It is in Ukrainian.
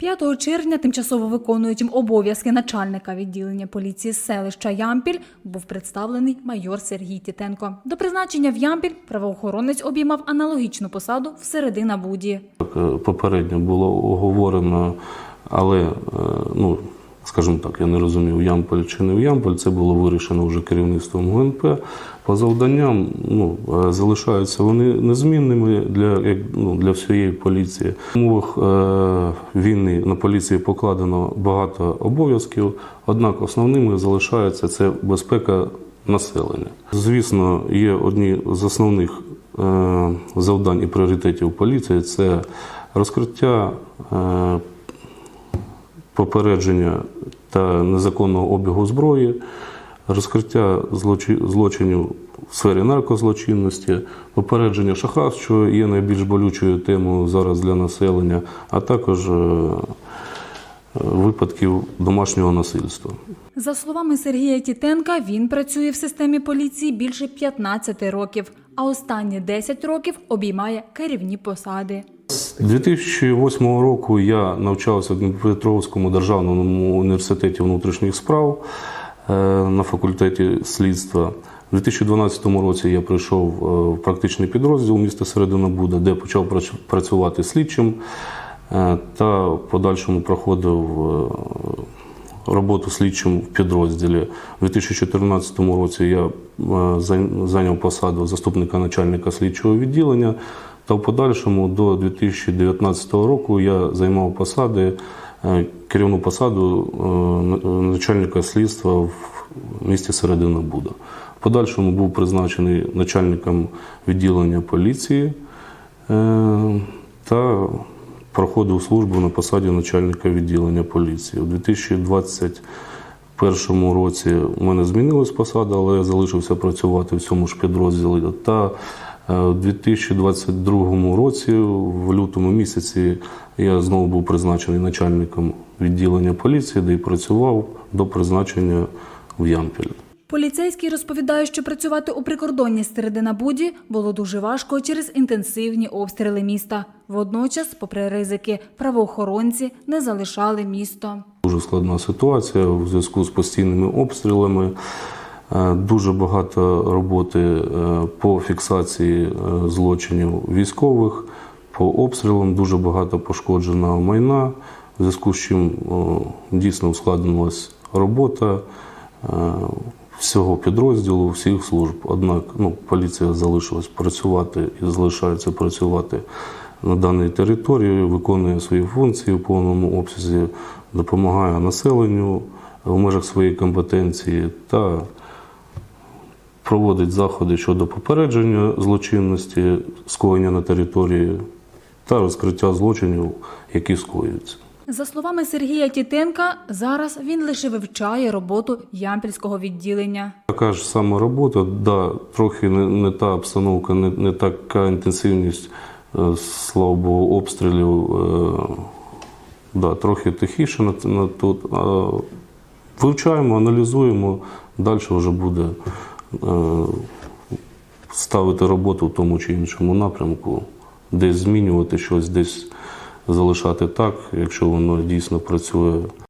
5 червня тимчасово виконуючим обов'язки начальника відділення поліції селища Ямпіль був представлений майор Сергій Тітенко. До призначення в Ямпіль правоохоронець обіймав аналогічну посаду в середина Буді. Е, Попередньо було оговорено, але, е, ну, скажімо так, я не розумів, Ямполь чи не в Ямполь. Це було вирішено вже керівництвом ГНП. По завданням ну, е, залишаються вони незмінними для, ну, для всієї поліції. В умовах е, війни на поліції покладено багато обов'язків, однак основними залишаються це безпека населення. Звісно, є одні з основних е, завдань і пріоритетів поліції це розкриття, е, попередження та незаконного обігу зброї, розкриття злочинів в сфері наркозлочинності, попередження шахрайств, що є найбільш болючою темою зараз для населення, а також е, випадків домашнього насильства. За словами Сергія Тітенка, він працює в системі поліції більше 15 років, а останні 10 років обіймає керівні посади. З 2008 року я навчався в Дніпропетровському державному університеті внутрішніх справ е, на факультеті слідства. У 2012 році я прийшов е, в практичний підрозділ міста Середина Буда, де почав працювати слідчим е, та в подальшому проходив роботу слідчим в підрозділі. У 2014 році я зайняв посаду заступника начальника слідчого відділення. Та в подальшому до 2019 року я займав посади, е, керівну посаду е, начальника слідства в місті Середина Буда. В подальшому був призначений начальником відділення поліції е, та проходив службу на посаді начальника відділення поліції. У 2021 році у мене змінилась посада, але я залишився працювати в цьому ж підрозділі. Та у 2022 році, в лютому місяці, я знову був призначений начальником відділення поліції, де й працював до призначення в Ямпіль. Поліцейський розповідає, що працювати у прикордонні середина Буді було дуже важко через інтенсивні обстріли міста. Водночас, попри ризики, правоохоронці не залишали місто. Дуже складна ситуація в зв'язку з постійними обстрілами. Е, Дуже багато роботи е, по фіксації е, злочинів військових, по обстрілам дуже багато пошкодженого майна, в зв'язку з чим дійсно ускладнилась робота всього підрозділу, всіх служб. Однак ну, поліція залишилась працювати і залишається працювати на даній території, виконує свої функції в повному обсязі, допомагає населенню в межах своєї компетенції та проводить заходи щодо попередження злочинності, скоєння на території та розкриття злочинів, які скоюються. За словами Сергія Тітенка, зараз він лише вивчає роботу ямпільського відділення. Така ж сама робота, да, трохи не, не та обстановка, не, не така інтенсивність, е, слава Богу, обстрілів. Е, да, трохи тихіше на, на тут. Вивчаємо, аналізуємо, далі вже буде ставити роботу в тому чи іншому напрямку, десь змінювати щось, десь залишати так, якщо воно дійсно працює